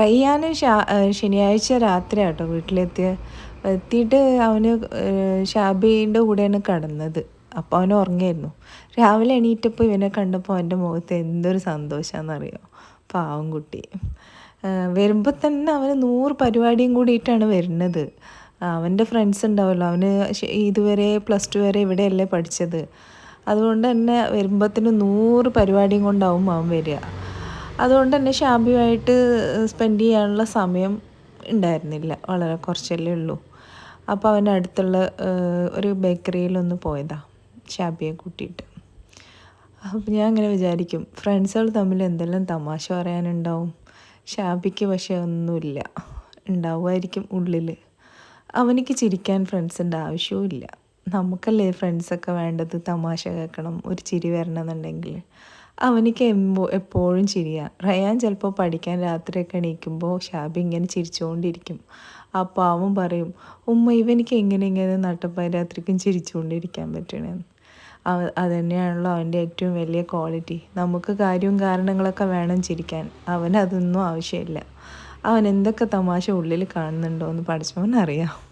റയ്യാൻ ശനിയാഴ്ച രാത്രി ആട്ടോ വീട്ടിലെത്തിയ എത്തിയിട്ട് അവന് ഷാബിന്റെ കൂടെയാണ് കിടന്നത്. അപ്പോൾ അവൻ ഉറങ്ങിയായിരുന്നു രാവിലെ എണീറ്റപ്പോൾ ഇവനെ കണ്ടപ്പോൾ അവന്റെ മുഖത്ത് എന്തൊരു സന്തോഷമാണെന്നറിയോ പാവം കുട്ടി. വരുമ്പോൾ തന്നെ അവന് നൂറ് പരിപാടിയും കൂടിയിട്ടാണ് വരുന്നത്. അവന്റെ ഫ്രണ്ട്സ് ഉണ്ടാവുമല്ലോ അവന് ഇതുവരെ പ്ലസ് ടു വരെ ഇവിടെയല്ലേ പഠിച്ചത്. അതുകൊണ്ട് തന്നെ വരുമ്പോഴത്തേന് നൂറ് പരിപാടിയും കൊണ്ടാവും അവൻ വരിക. അതുകൊണ്ട് തന്നെ ഷാബിയുമായിട്ട് സ്പെൻഡ് ചെയ്യാനുള്ള സമയം ഉണ്ടായിരുന്നില്ല. വളരെ കുറച്ചല്ലേ ഉള്ളൂ. അപ്പോൾ അവന്റെ അടുത്തുള്ള ഒരു ബേക്കറിയിലൊന്ന് പോയതാ ഷാബിയെ കൂട്ടിയിട്ട്. അപ്പം ഞാൻ അങ്ങനെ വിചാരിക്കും ഫ്രണ്ട്സുകൾ തമ്മിൽ എന്തെല്ലാം തമാശ പറയാനുണ്ടാവും. ഷാബിക്ക് പക്ഷേ ഒന്നുമില്ല. ഉണ്ടാവുമായിരിക്കും ഉള്ളിൽ അവനിക്ക് ചിരിക്കാൻ ഫ്രണ്ട്സിന്റെ ആവശ്യവും നമുക്കല്ലേ ഫ്രണ്ട്സൊക്കെ വേണ്ടത് തമാശ കേൾക്കണം ഒരു ചിരി വരണമെന്നുണ്ടെങ്കിൽ. അവനിക്ക് എമ്പോ എപ്പോഴും ചിരിയാണ് റയാൻ ചിലപ്പോൾ പഠിക്കാൻ രാത്രിയൊക്കെ എണീക്കുമ്പോൾ ഷാബി ഇങ്ങനെ ചിരിച്ചുകൊണ്ടിരിക്കും അപ്പോൾ അവൻ പറയും ഉമ്മ ഇവനിക്ക് എങ്ങനെ ഇങ്ങനെ നട്ടപ്പായ രാത്രിക്കും ചിരിച്ചുകൊണ്ടിരിക്കാൻ പറ്റണേന്ന് അവ അതുതന്നെയാണല്ലോ അവന്റെ ഏറ്റവും വലിയ ക്വാളിറ്റി. നമുക്ക് കാര്യവും കാരണങ്ങളൊക്കെ വേണം ചിരിക്കാൻ. അവനതൊന്നും ആവശ്യമില്ല. അവൻ എന്തൊക്കെ തമാശ ഉള്ളിൽ കാണുന്നുണ്ടോ എന്ന് പഠിച്ചവനറിയാം.